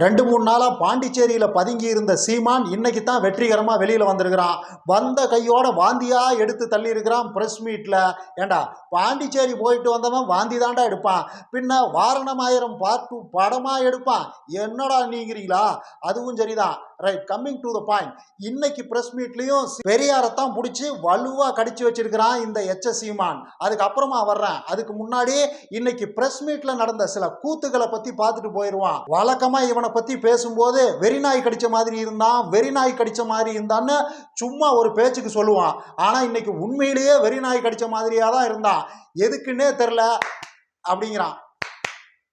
ரெண்டு மூணு நாளாக பாண்டிச்சேரியில் பதுங்கி இருந்த சீமான் இன்னைக்கு தான் வெற்றிகரமாக வெளியில் வந்திருக்கிறான். வந்த கையோட வாந்தியாக எடுத்து தள்ளியிருக்கிறான் ப்ரெஸ் மீட்டில் ஏண்டா பாண்டிச்சேரி போயிட்டு வந்தவன் வாந்தி தாண்டா எடுப்பான். பின்ன வாரணமாயிரம் பார்ட்டு படமாக எடுப்பான். என்னடா நீங்கிறீங்களா? அதுவும் சரிதான். Right coming to the point இன்னைக்கு ப்ரெஸ் மீட்லேயும் பெரியாரத்தான் பிடிச்சி வலுவாக கடிச்சு வச்சிருக்கிறான் இந்த எச்ச சீமான். அதுக்கப்புறமா வர்றேன். அதுக்கு முன்னாடி இன்னைக்கு ப்ரெஸ் மீட்டில் நடந்த சில கூத்துக்களை பற்றி பார்த்துட்டு போயிடுவான் வழக்கமாக இவனை பற்றி பேசும்போது வெறிநாய் கடிச்ச மாதிரி இருந்தான் வெறிநாய் கடிச்ச மாதிரி இருந்தான்னு சும்மா ஒரு பேச்சுக்கு சொல்லுவான். ஆனால் இன்னைக்கு உண்மையிலேயே வெறிநாய் கடிச்ச மாதிரியாக தான் இருந்தான். எதுக்குன்னே தெரில அப்படிங்கிறான்.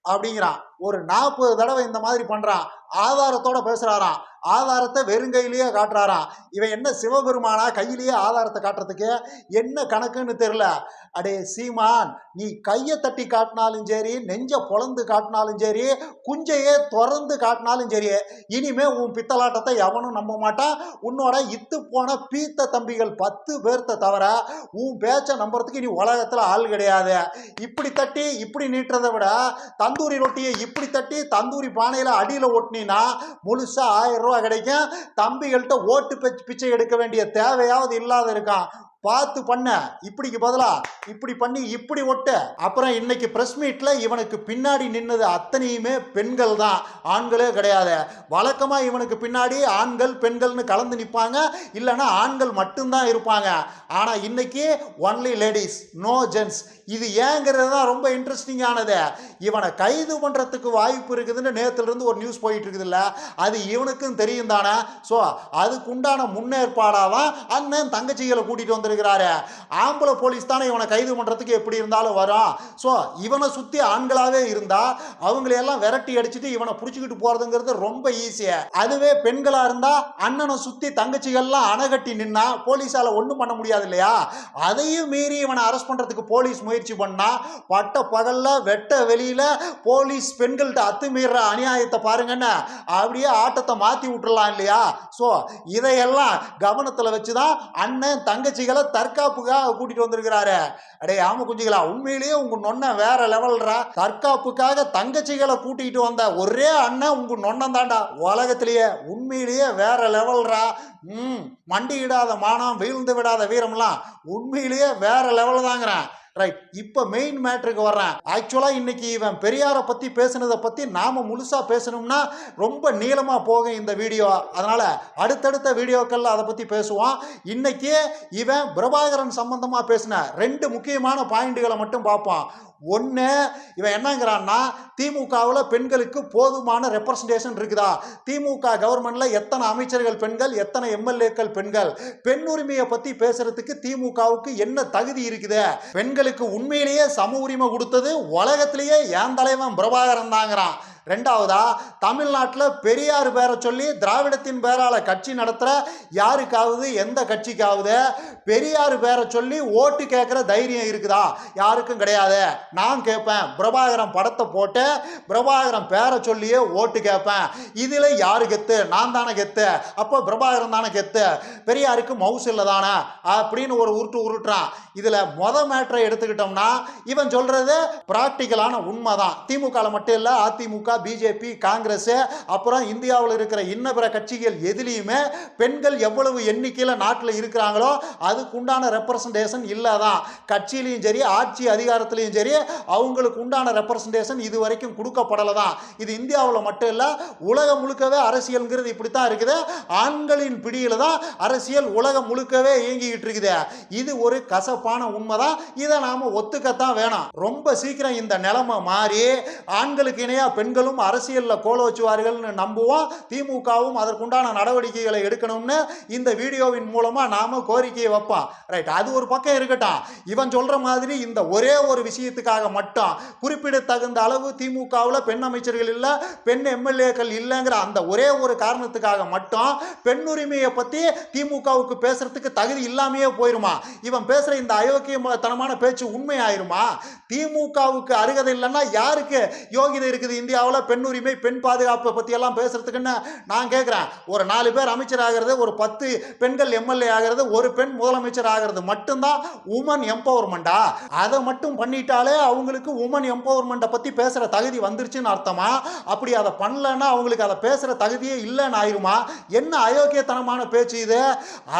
அப்படிங்கிறான். ஒரு நாற்பது தடவை இந்த மாதிரி பண்ணுறான் ஆதாரத்தோட பேசுகிறாராம் ஆதாரத்தை வெறுங்கையிலேயே காட்டுறாராம். இவன் என்ன சிவபெருமானா கையிலேயே ஆதாரத்தை காட்டுறதுக்கு? என்ன கணக்குன்னு தெரில அடே சீமான் நீ கையை தட்டி காட்டினாலும் சரி நெஞ்ச பொழந்து காட்டினாலும் சரி குஞ்சையே திறந்து காட்டினாலும் சரி இனிமே உன் பித்தலாட்டத்தை எவனும் நம்ப மாட்டான். உன்னோட இத்து போன பீத்த தம்பிகள் பத்து பேர்த்த தவிர உன் பேச்சை நம்புறதுக்கு நீ உலகத்தில் ஆள் கிடையாது. இப்படி தட்டி இப்படி நீட்டுறதை விட தந்தூரி ரொட்டியை இப்படி தட்டி தந்தூரி பானையில் அடியில் ஒட்டினா முழுசாக ஆயிரம் ரூபா கிடைக்கும். தம்பிகள்கிட்ட ஓட்டு பிச்சை பிச்சை எடுக்க வேண்டிய தேவையாவது இல்லாத இருக்கான். பார்த்து பண்ண. இப்படிக்கு பதிலா இப்படி பண்ணி இப்படி ஒட்ட. அப்புறம் இன்னைக்கு பிரஸ் மீட்ல இவனுக்கு பின்னாடி நின்னது அத்தனையுமே பெண்கள் தான். ஆண்களே கிடையாது. வழக்கமா இவனுக்கு பின்னாடி ஆண்கள் பெண்கள்னு கலந்து நிற்பாங்க இல்லைன்னா ஆண்கள் மட்டும்தான் இருப்பாங்க. ஆனா இன்னைக்கு ஒன்லி லேடிஸ் நோ ஜென்ஸ் இது ஏங்கிறது தான் ரொம்ப இன்ட்ரெஸ்டிங்கானது இவனை கைது பண்ணுறதுக்கு வாய்ப்பு இருக்குதுன்னு நேற்றுலேருந்து ஒரு நியூஸ் போயிட்டு இருக்குதுல்ல. அது இவனுக்கும் தெரியும் தானே. ஸோ அதுக்குண்டான முன்னேற்பாடாக தான் அண்ணன் தங்கச்சிகளை கூட்டிகிட்டு வந்து வந்திருக்கிறாரு. ஆம்பளை போலீஸ் தானே இவனை கைது பண்ணுறதுக்கு எப்படி இருந்தாலும் வரும் ஸோ இவனை சுற்றி ஆண்களாகவே இருந்தால் அவங்களையெல்லாம் விரட்டி அடிச்சுட்டு இவனை பிடிச்சிக்கிட்டு போகிறதுங்கிறது ரொம்ப ஈஸியாக அதுவே பெண்களாக இருந்தால் அண்ணனை சுற்றி தங்கச்சிகள்லாம் அணைகட்டி நின்னா போலீஸால் ஒன்றும் பண்ண முடியாது இல்லையா? அதையும் மீறி இவனை அரெஸ்ட் பண்ணுறதுக்கு போலீஸ் முயற்சி பண்ணால் பட்ட பகலில் வெட்ட வெளியில் போலீஸ் பெண்கள்கிட்ட அத்துமீற அநியாயத்தை பாருங்கன்னு அப்படியே ஆட்டத்தை மாற்றி விட்டுறலாம் இல்லையா? ஸோ இதையெல்லாம் கவனத்தில் வச்சு தான் அண்ணன் தங்கச்சிகளை தற்காப்புக்காக கூட்டிட்டு வந்திருக்கிறாரு. அடே ஆம குஞ்சுகளா உண்மையிலேயே உங்க நொண்ண வேற லெவல்ரா. தற்காப்புக்காக தங்கச்சிகளை கூட்டிகிட்டு வந்த ஒரே அண்ணன் உங்க நொண்ணம் தாண்டா உலகத்திலேயே உண்மையிலேயே வேற லெவல்ரா. ம் மண்டியிடாத மானம் வீழ்ந்து விடாத வீரம்லாம் உண்மையிலேயே வேற லெவல் தாங்கிறேன் ரைட் இப்போ மெயின் மேட்ருக்கு வர்றேன். ஆக்சுவலாக இன்னைக்கு இவன் பெரியாரை பற்றி பேசுனதை பற்றி நாம் முழுசாக பேசணும்னா ரொம்ப நீளமாக போகும் இந்த வீடியோ அதனால் அடுத்தடுத்த வீடியோக்களில் அதை பற்றி பேசுவோம். இன்னைக்கு இவன் பிரபாகரன் சம்பந்தமாக பேசின ரெண்டு முக்கியமான பாயிண்ட்டுகளை மட்டும் பார்ப்போம். ஒன்று இவன் என்னங்கிறான்னா திமுகவில் பெண்களுக்கு போதுமான ரெப்ரசன்டேஷன் இருக்குதா? திமுக கவர்மெண்ட்டில் எத்தனை அமைச்சர்கள் பெண்கள் எத்தனை எம்எல்ஏக்கள் பெண்கள்? பெண் உரிமையை பற்றி பேசுறதுக்கு திமுகவுக்கு என்ன தகுதி இருக்குது? பெண்களுக்கு உண்மையிலேயே சம உரிமை கொடுத்தது உலகத்திலேயே ஏன் தலைவன் பிரபாகரன் தாங்கிறான் ரெண்டாவதா தமிழ்நாட்டில் பெரியார் பேரை சொல்லி திராவிடத்தின் பேரால கட்சி நடத்துகிற யாருக்காவது எந்த கட்சிக்காவது பெரியார் பேரை சொல்லி ஓட்டு கேட்குற தைரியம் இருக்குதா? யாருக்கும் கிடையாது. நான் கேட்பேன். பிரபாகரன் படத்தை போட்டு பிரபாகரன் பேரை சொல்லியே ஓட்டு கேட்பேன். இதில் யாரு கெத்து? நான் தானே கெத்து. அப்போ பிரபாகரன் தானே கெத்து. பெரியாருக்கு மவுஸ் இல்லை தானே அப்படின்னு ஒரு உருட்டு உருட்டுறான். இதில் மொத மேட்டரை எடுத்துக்கிட்டோம்னா இவன் சொல்கிறது ப்ராக்டிக்கலான உண்மை தான் திமுகவில் மட்டும் இல்லை அதிமுக பிஜேபி காங்கிரஸ் அப்புறம் இந்தியாவில் இருக்கிற இன்ன பிற கட்சிகள் எதுலேயுமே பெண்கள் எவ்வளவு எண்ணிக்கையில் நாட்டில் இருக்கிறாங்களோ அதுக்குண்டான ரெப்ரசன்டேஷன் இல்லை தான் கட்சியிலையும் சரி ஆட்சி அதிகாரத்திலையும் சரி அவங்களுக்கு உண்டான ரெப்ரசன்டேஷன் இது வரைக்கும் கொடுக்கப்படலை தான் இது இந்தியாவில் மட்டும் இல்லை உலகம் முழுக்கவே அரசியல்ங்கிறது இப்படி தான் இருக்குது. ஆண்களின் பிடியில் தான் அரசியல் உலகம் முழுக்கவே இயங்கிக்கிட்டு இருக்குது. இது ஒரு கசப்பான உண்மை தான் இதை நாம் ஒத்துக்கத்தான் வேணும். ரொம்ப சீக்கிரம் இந்த நிலைமை மாறி ஆண்களுக்கு இணையாக பெண்கள் பெண்களும் அரசியலில் கோல வச்சுவார்கள்னு நம்புவோம். திமுகவும் அதற்குண்டான நடவடிக்கைகளை எடுக்கணும்னு இந்த வீடியோவின் மூலமாக நாம் கோரிக்கையை வைப்போம். ரைட் அது ஒரு பக்கம் இருக்கட்டும். இவன் சொல்கிற மாதிரி இந்த ஒரே ஒரு விஷயத்துக்காக மட்டும் குறிப்பிடத்தகுந்த அளவு திமுகவில் பெண் அமைச்சர்கள் இல்லை பெண் எம்எல்ஏக்கள் இல்லைங்கிற அந்த ஒரே ஒரு காரணத்துக்காக மட்டும் பெண் உரிமையை பற்றி திமுகவுக்கு பேசுறதுக்கு தகுதி இல்லாமையே போயிருமா? இவன் பேசுகிற இந்த அயோக்கியத்தனமான பேச்சு உண்மை ஆயிருமா திமுகவுக்கு அருகதை இல்லைன்னா யாருக்கு யோகிதை இருக்குது இந்தியாவில்? இந்தியாவில் பெண் உரிமை பெண் பாதுகாப்பை பற்றியெல்லாம் பேசுறதுக்குன்னு நான் கேட்குறேன் ஒரு நாலு பேர் அமைச்சர் ஆகிறது ஒரு பத்து பெண்கள் எம்எல்ஏ ஆகிறது ஒரு பெண் முதலமைச்சர் ஆகிறது மட்டும்தான் உமன் எம்பவர்மெண்டா அதை மட்டும் பண்ணிட்டாலே அவங்களுக்கு உமன் எம்பவர்மெண்ட்டை பற்றி பேசுகிற தகுதி வந்துருச்சுன்னு அர்த்தமா? அப்படி அதை பண்ணலன்னா அவங்களுக்கு அதை பேசுகிற தகுதியே இல்லைன்னு ஆயிருமா? என்ன அயோக்கியத்தனமான பேச்சு இது?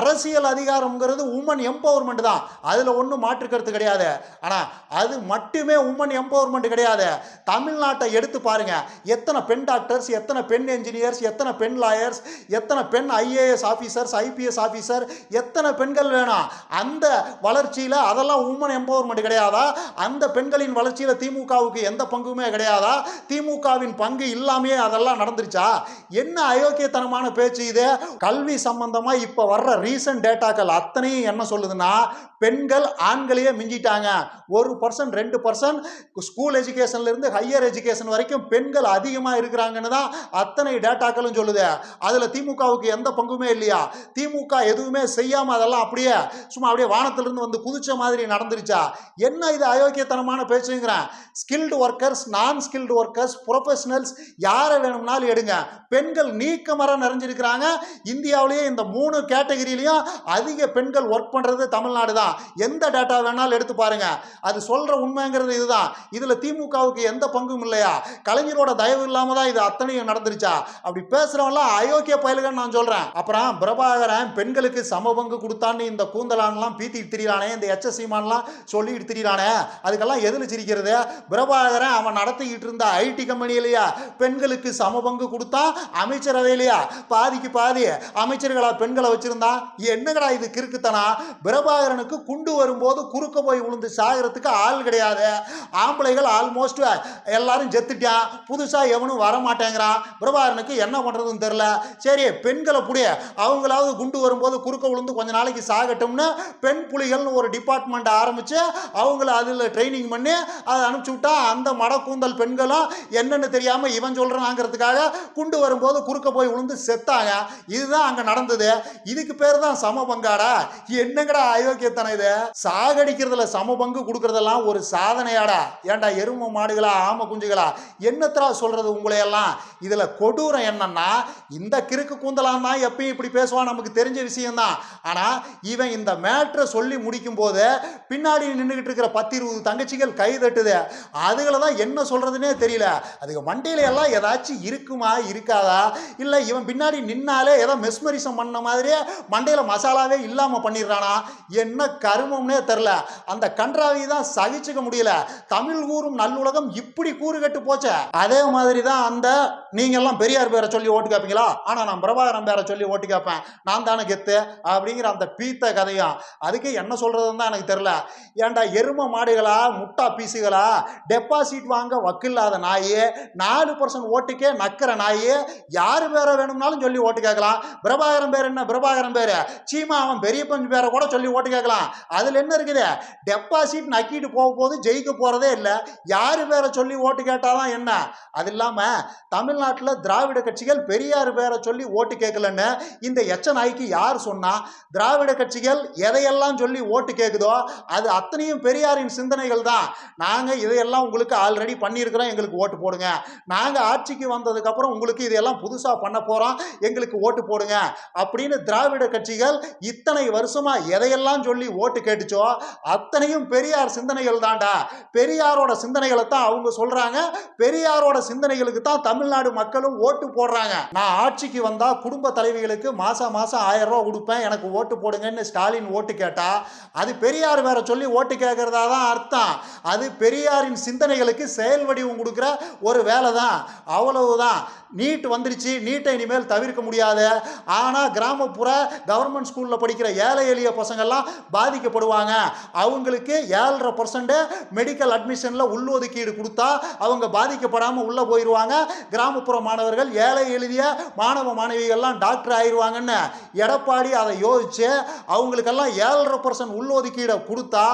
அரசியல் அதிகாரம்ங்கிறது உமன் எம்பவர்மெண்ட் தான். அதில் ஒன்றும் மாற்றுக்கிறது கிடையாது. ஆனால் அது மட்டுமே உமன் எம்பவர்மெண்ட் கிடையாது. தமிழ்நாட்டை எடுத்து பாருங்க. எத்தனை பெண் டாக்டர்ஸ் எத்தனை பெண் என்ஜினியர்ஸ் எத்தனை பெண் லாயர்ஸ் எத்தனை பெண் ஐஏஎஸ் ஆஃபீஸர்ஸ் ஐபிஎஸ் ஆஃபீஸர் எத்தனை பெண்கள் வேணும் அந்த வளர்ச்சியில் அதெல்லாம் உமன் எம்பவர்மெண்ட் கிடையாதா? அந்த பெண்களின் வளர்ச்சியில் திமுகவுக்கு எந்த பங்குமே கிடையாதா? திமுகவின் பங்கு இல்லாமையே அதெல்லாம் நடந்துருச்சா? என்ன அயோக்கியத்தனமான பேச்சு இது? கல்வி சம்பந்தமாக இப்போ வர்ற ரீசன்ட் டேட்டாக்கள் அத்தனையும் என்ன சொல்லுதுன்னா பெண்கள் ஆண்களையே மிஞ்சிட்டாங்க. ஒரு பர்சன்ட் ரெண்டு பர்சன்ட் ஸ்கூல் எஜுகேஷன்லேருந்து ஹையர் எஜுகேஷன் வரைக்கும் பெண் பெண்கள் அதிகமாக இருக்கிறாங்கன்னு தான் அத்தனை டேட்டாக்களும் சொல்லுது. அதில் திமுகவுக்கு எந்த பங்குமே இல்லையா? திமுக எதுவுமே செய்யாமல் அதெல்லாம் அப்படியே சும்மா அப்படியே வானத்திலிருந்து வந்து குதிச்ச மாதிரி நடந்துருச்சா? என்ன இது அயோக்கியத்தனமான பேச்சுங்கிறேன். ஸ்கில்டு ஒர்க்கர்ஸ் நான் ஸ்கில்டு ஒர்க்கர்ஸ் ப்ரொஃபஷனல்ஸ் யாரை வேணும்னாலும் எடுங்க. பெண்கள் நீக்கமர நிறைஞ்சிருக்கிறாங்க. இந்தியாவிலேயே இந்த மூணு கேட்டகரியிலையும் அதிக பெண்கள் ஒர்க் பண்ணுறது தமிழ்நாடு தான். எந்த டேட்டா வேணாலும் எடுத்து பாருங்க. அது சொல்கிற உண்மைங்கிறது இதுதான். இதில் திமுகவுக்கு எந்த பங்கும் இல்லையா? கலைஞர் இறைவனோட தயவு இல்லாமல் தான் இது அத்தனையும் நடந்துருச்சா? அப்படி பேசுகிறவங்களாம் அயோக்கிய பயலுகன்னு நான் சொல்கிறேன் அப்புறம் பிரபாகரன் பெண்களுக்கு சம பங்கு கொடுத்தான்னு இந்த கூந்தலான்லாம் பீத்திட்டு திரியிறானே இந்த எச்ச சீமான்லாம் சொல்லிட்டு திரியிறானே அதுக்கெல்லாம் எதில் சிரிக்கிறது? பிரபாகரன் அவன் நடத்திக்கிட்டு இருந்த ஐடி கம்பெனியிலையா? பெண்களுக்கு சம பங்கு கொடுத்தா அமைச்சரவையிலையா? பாதிக்கு பாதி அமைச்சர்களா பெண்களை வச்சிருந்தா? என்னங்கடா இது கிறுக்குத்தனா பிரபாகரனுக்கு குண்டு வரும்போது குறுக்க போய் விழுந்து சாகிறதுக்கு ஆள் கிடையாது. ஆம்பளைகள் ஆல்மோஸ்ட் எல்லாரும் செத்துட்டான். புதுசாக எவனும் வர மாட்டேங்கிறான் பிரபாகரனுக்கு என்ன பண்ணுறதுன்னு தெரில சரி பெண்களை புடிய அவங்களாவது குண்டு வரும்போது குறுக்க விழுந்து கொஞ்ச நாளைக்கு சாகட்டும்னு பெண் புலிகள்னு ஒரு டிபார்ட்மெண்ட் ஆரம்பித்து அவங்கள அதில் ட்ரைனிங் பண்ணி அதை அனுப்பிச்சி விட்டா அந்த மடக்கூந்தல் பெண்களும் என்னென்னு தெரியாமல் இவன் சொல்கிறாங்கிறதுக்காக குண்டு வரும்போது குறுக்க போய் விழுந்து செத்தாங்க. இதுதான் அங்கே நடந்தது. இதுக்கு பேர் தான் சம பங்காடா. என்னங்கடா அயோக்கியத்தனை இது? சாகடிக்கிறதுல சம பங்கு கொடுக்கறதெல்லாம் ஒரு சாதனையாடா. ஏன்டா எருமை மாடுகளா ஆம குஞ்சுகளா? என்னத்தரா சொல்றது உங்களையெல்லாம். இதுல கொடூரம் என்னன்னா இந்த கிறுக்கு கூந்தலாம் தான் எப்பயும் இப்படி பேசுவான் நமக்கு தெரிஞ்ச விஷயம்தான். ஆனா இவன் இந்த மேட்ரை சொல்லி முடிக்கும் போது பின்னாடி நின்றுகிட்டு இருக்கிற பத்து இருபது தங்கச்சிகள் கை தட்டுது. அதுகளை தான் என்ன சொல்றதுனே தெரியல. அதுக்கு மண்டையில எல்லாம் ஏதாச்சும் இருக்குமா இருக்காதா? இல்லை இவன் பின்னாடி நின்னாலே ஏதோ மெஸ்மரிசம் பண்ண மாதிரியே மண்டையில மசாலாவே இல்லாம பண்ணிடுறானா? என்ன கருமம்னே தெரில அந்த கன்றாவை தான் சகிச்சுக்க முடியல. தமிழ் கூறும் நல்லுலகம் இப்படி கூறுகட்டு போச்சே. அதே மாதிரி தான் அந்த நீங்கெல்லாம் பெரியார் பேரை சொல்லி ஓட்டு கேட்பீங்களா ஆனால் நான் பிரபாகரன் பேரை சொல்லி ஓட்டு கேட்பேன் நான் தானே கெத்து அப்படிங்கிற அந்த பீத்த கதையும் அதுக்கு என்ன சொல்கிறதுன்னு தான் எனக்கு தெரியல. ஏன்டா எரும மாடுகளா முட்டா பீஸுகளா டெபாசிட் வாங்க வக்கில்லாத நாயே நாலு பர்சன்ட் ஓட்டுக்கே நக்கிற நாயே யார் பேரை வேணும்னாலும் சொல்லி ஓட்டு கேட்கலாம். பிரபாகரன் பேர் என்ன? பிரபாகரன் பேர். சீமா அவன் பெரிய பஞ்சு பேரை கூட சொல்லி ஓட்டு கேட்கலாம். அதில் என்ன இருக்குது? டெபாசிட் நக்கிட்டு போக போது ஜெயிக்க போகிறதே இல்லை. யார் பேரை சொல்லி ஓட்டு கேட்டாதான் என்ன? அது இல்லாமல் தமிழ் தமிழ்நாட்டில் திராவிட கட்சிகள் பெரியார் பேரை சொல்லி ஓட்டு கேட்கலன்னு இந்த எச்ச நாய்க்கு யார் சொன்னால் திராவிட கட்சிகள் எதையெல்லாம் சொல்லி ஓட்டு கேட்குதோ அது அத்தனையும் பெரியாரின் சிந்தனைகள் தான். நாங்கள் இதையெல்லாம் உங்களுக்கு ஆல்ரெடி பண்ணியிருக்கிறோம் எங்களுக்கு ஓட்டு போடுங்க. நாங்கள் ஆட்சிக்கு வந்ததுக்கப்புறம் உங்களுக்கு இதையெல்லாம் புதுசாக பண்ண போகிறோம் எங்களுக்கு ஓட்டு போடுங்க. அப்படின்னு திராவிட கட்சிகள் இத்தனை வருஷமாக எதையெல்லாம் சொல்லி ஓட்டு கேட்டுச்சோ அத்தனையும் பெரியார் சிந்தனைகள் தான்டா. பெரியாரோட சிந்தனைகளை தான் அவங்க சொல்கிறாங்க பெரியாரோட சிந்தனைகளுக்கு தான் தமிழ்நாடு மக்களும் ஓட்டு போடுறாங்க. நான் ஆட்சிக்கு வந்தா குடும்ப தலைவிகளுக்கு மாசம் மாசம் ஆயிரம் ரூபாய் கொடுப்பேன். எனக்கு ஓட்டு போடுங்கன்னு ஸ்டாலின் ஓட்டு கேட்டா அது பெரியார் வேற சொல்லி ஓட்டு கேட்கறதா தான் அர்த்தம். அது பெரியாரின் சிந்தனைகளுக்கு செயல் வடிவம் கொடுக்குற ஒரு வேலை தான். அவ்வளவுதான். நீட் வந்துருச்சு. நீட்டை இனிமேல் தவிர்க்க முடியாது. ஆனால் கிராமப்புற கவர்மெண்ட் ஸ்கூலில் படிக்கிற ஏழை எளிய பசங்கள்லாம் பாதிக்கப்படுவாங்க. அவங்களுக்கு ஏழரை பர்சன்ட் மெடிக்கல் அட்மிஷனில் உள்ளொதுக்கீடு கொடுத்தா அவங்க பாதிக்கப்படாமல் உள்ளே போயிடுவாங்க கிராம கிராமப்புற மாணவர்கள் ஏழை எழுதிய மாணவ மாணவிகள்லாம் டாக்டர் ஆயிடுவாங்கன்னு எடப்பாடி அதை யோசிச்சு அவங்களுக்கெல்லாம் ஏழரை பர்சன்ட் உள்ளொதுக்கீடை கொடுத்தா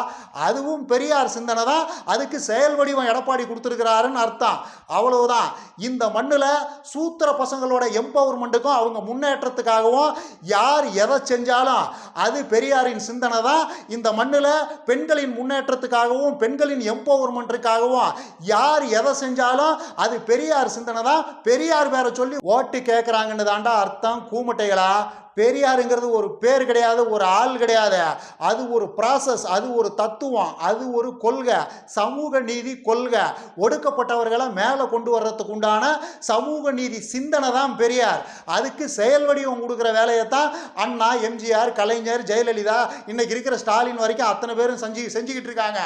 அதுவும் பெரியார் சிந்தனை தான் அதுக்கு செயல் வடிவம் எடப்பாடி கொடுத்துருக்கிறாருன்னு அர்த்தம். அவ்வளவுதான். இந்த மண்ணில் சூத்திர பசங்களோட எம்பவர்மெண்ட்டுக்கும் அவங்க முன்னேற்றத்துக்காகவும் யார் எதை செஞ்சாலும் அது பெரியாரின் சிந்தனை தான். இந்த மண்ணில் பெண்களின் முன்னேற்றத்துக்காகவும் பெண்களின் எம்பவர்மெண்ட்டுக்காகவும் யார் எதை செஞ்சாலும் அது பெரியார் சிந்தனை தான். பெரியார் பேரை சொல்லி ஓட்டு கேட்குறாங்கன்னு தாண்டா அர்த்தம் கூமுட்டைகளா? பெரியாருங்கிறது ஒரு பேர் கிடையாது ஒரு ஆள் கிடையாது. அது ஒரு ப்ராசஸ் அது ஒரு தத்துவம் அது ஒரு கொள்கை சமூக நீதி கொள்கை. ஒடுக்கப்பட்டவர்களை மேலே கொண்டு வர்றதுக்கு உண்டான சமூக நீதி சிந்தனை தான் பெரியார். அதுக்கு செயல் வடிவம் கொடுக்குற வேலையை தான் அண்ணா எம்ஜிஆர் கலைஞர் ஜெயலலிதா இன்னைக்கு இருக்கிற ஸ்டாலின் வரைக்கும் அத்தனை பேரும் செஞ்சு செஞ்சுக்கிட்டு இருக்காங்க.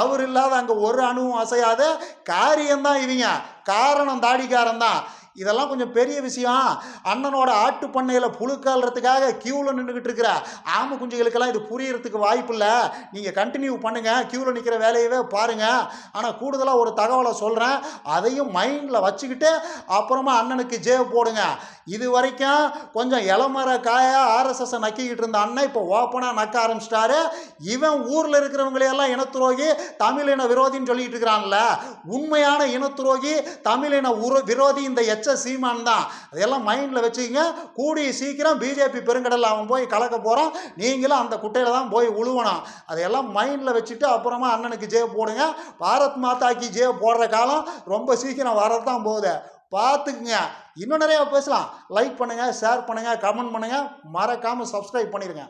அவர் இல்லாத அங்கே ஒரு அணுவும் அசையாத காரியம்தான் இவங்க. காரணம் தாடிக்காரன் தான். இதெல்லாம் கொஞ்சம் பெரிய விஷயம். அண்ணனோட ஆட்டு பண்ணையில் புழுக்கால்றதுக்காக கியூவில் நின்றுக்கிட்டு இருக்கிற ஆம குஞ்சுகளுக்கெல்லாம் இது புரியறதுக்கு வாய்ப்பு இல்லை. நீங்கள் கண்டினியூ பண்ணுங்கள் கியூவில் நிற்கிற வேலையவே பாருங்கள் ஆனால் கூடுதலாக ஒரு தகவலை சொல்கிறேன் அதையும் மைண்டில் வச்சுக்கிட்டு அப்புறமா அண்ணனுக்கு ஜே போடுங்க. இது வரைக்கும் கொஞ்சம் இளமர காயாக ஆர்எஸ்எஸ்ஸை நக்கிக்கிட்டு இருந்த அண்ணன் இப்போ ஓப்பனாக நக்க ஆரம்பிச்சிட்டாரு. இவன் ஊரில் இருக்கிறவங்களையெல்லாம் இனத்துரோகி தமிழின விரோதின்னு சொல்லிட்டு இருக்கிறான்ல. உண்மையான இனத்துரோகி தமிழின உரோ விரோதி இந்த எச்ச சீமான் தான். அதெல்லாம் மைண்டில் வச்சுக்கிங்க. கூடிய சீக்கிரம் பிஜேபி பெருங்கடலில் அவன் போய் கலக்க போகிறான் நீங்களும் அந்த குட்டையில் தான் போய் உழுவணும். அதையெல்லாம் மைண்டில் வச்சுட்டு அப்புறமா அண்ணனுக்கு ஜே போடுங்க. பாரத் மாதாக்கு ஜே போடுற காலம் ரொம்ப சீக்கிரம் வரதான் போகுது. பார்த்துக்குங்க. இன்னும் நிறையா பேசலாம். லைக் பண்ணுங்கள் ஷேர் பண்ணுங்கள் கமெண்ட் பண்ணுங்கள் மறக்காமல் சப்ஸ்கிரைப் பண்ணிடுங்க